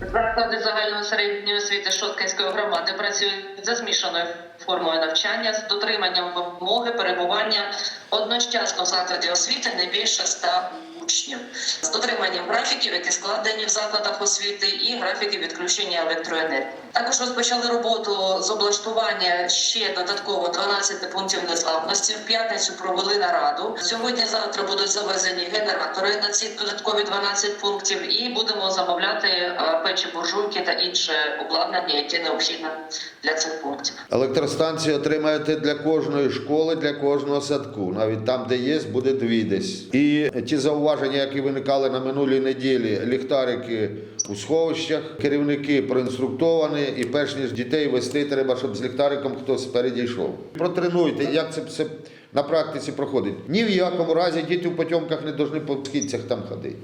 Заклади загальної середньої освіти Шоткинської громади працюють за змішаною формою навчання з дотриманням вимоги перебування одночасно в закладі освіти не більше 100 учнів, з дотриманням графіків, які складені в закладах освіти, і графіків відключення електроенергії. Також розпочали роботу з облаштування ще додатково 12 пунктів незламності. В п'ятницю провели нараду. Сьогодні-завтра будуть завезені генератори на ці додаткові 12 пунктів, і будемо замовляти е, печі буржуйки та інше обладнання, яке необхідне для цих пунктів. Електростанції отримаєте для кожної школи, для кожного садку. Навіть там, де є, буде дві десь. І ті зауваження, які виникали на минулій неділі, ліхтарики у сховищах, керівники проінструктовані, і перш ніж дітей вести, треба, щоб з ліхтариком хтось спереді. Протренуйте, як це все на практиці проходить. Ні в якому разі діти в потьомках не повинні по східцях там ходити.